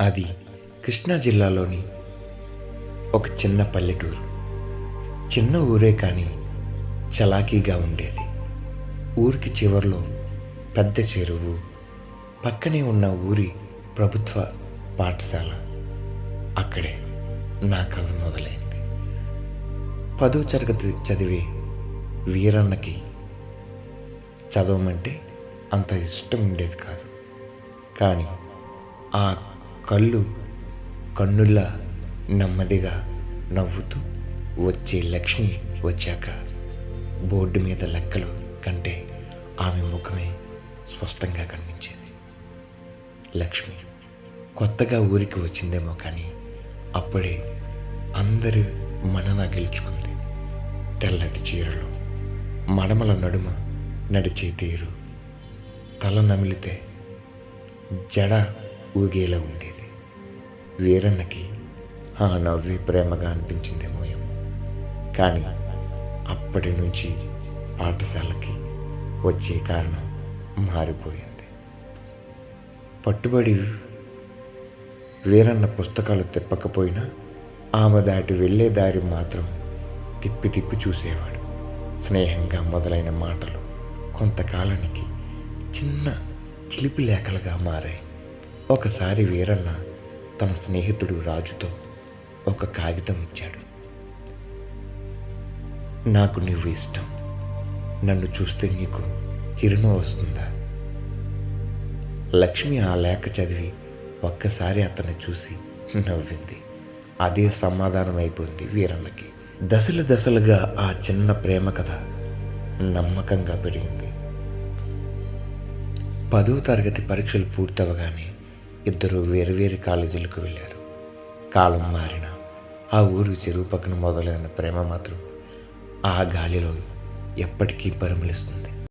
అది కృష్ణా జిల్లాలోని ఒక చిన్న పల్లెటూరు. చిన్న ఊరే కానీ చలాకీగా ఉండేది. ఊరికి చివర్లో పెద్ద చెరువు పక్కనే ఉన్న ఊరి ప్రభుత్వ పాఠశాల. అక్కడే నా కథ మొదలైంది. పదో తరగతి చదివే వీరన్నకి చదవమంటే అంత ఇష్టం ఉండేది కాదు. కానీ ఆ కళ్ళు కన్నుల్లా నెమ్మదిగా నవ్వుతూ వచ్చే లక్ష్మి వచ్చాక బోర్డు మీద లెక్కలు కంటే ఆమె ముఖమే స్పష్టంగా కనిపించేది. లక్ష్మి కొత్తగా ఊరికి వచ్చిందేమో కానీ అప్పుడే అందరి మనన గెలుచుకుంది. తెల్లటి చీరలు మడమల నడుమ నడిచే తీరు తల నమిలితే జడ ఊగేలా ఉండేది. వీరన్నకి ఆ నవ్వి ప్రేమగా అనిపించిందేమో ఏమో. కానీ అప్పటి నుంచి పాఠశాలకి వచ్చే కారణం మారిపోయింది. పట్టుబడి వీరన్న పుస్తకాలు తిప్పకపోయినా ఆమె దాటి వెళ్ళే దారి మాత్రం తిప్పి తిప్పి చూసేవాడు. స్నేహంగా మొదలైన మాటలు కొంతకాలానికి చిన్న చిలిపి లేఖలుగా మారాయి. ఒకసారి వీరన్న తన స్నేహితుడు రాజుతో ఒక కాగితం ఇచ్చాడు. నాకు నువ్వు ఇష్టం. నన్ను చూస్తే నీకు చిరునవ్వు వస్తుందా? లక్ష్మి ఆ లేఖ చదివి ఒక్కసారి అతన్ని చూసి నవ్వింది. అదే సమాధానం అయిపోయింది వీరన్నకి. దశలు దశలుగా ఆ చిన్న ప్రేమ కథ నమ్మకంగా పెరిగింది. పదో తరగతి పరీక్షలు పూర్తవగానే ఇద్దరు వేరువేరు కాలేజీలకు వెళ్ళారు. కాలం మారిన ఆ ఊరు చెరువు పక్కన మొదలైన ప్రేమ మాత్రం ఆ గాలిలో ఎప్పటికీ పరిమళిస్తుంది.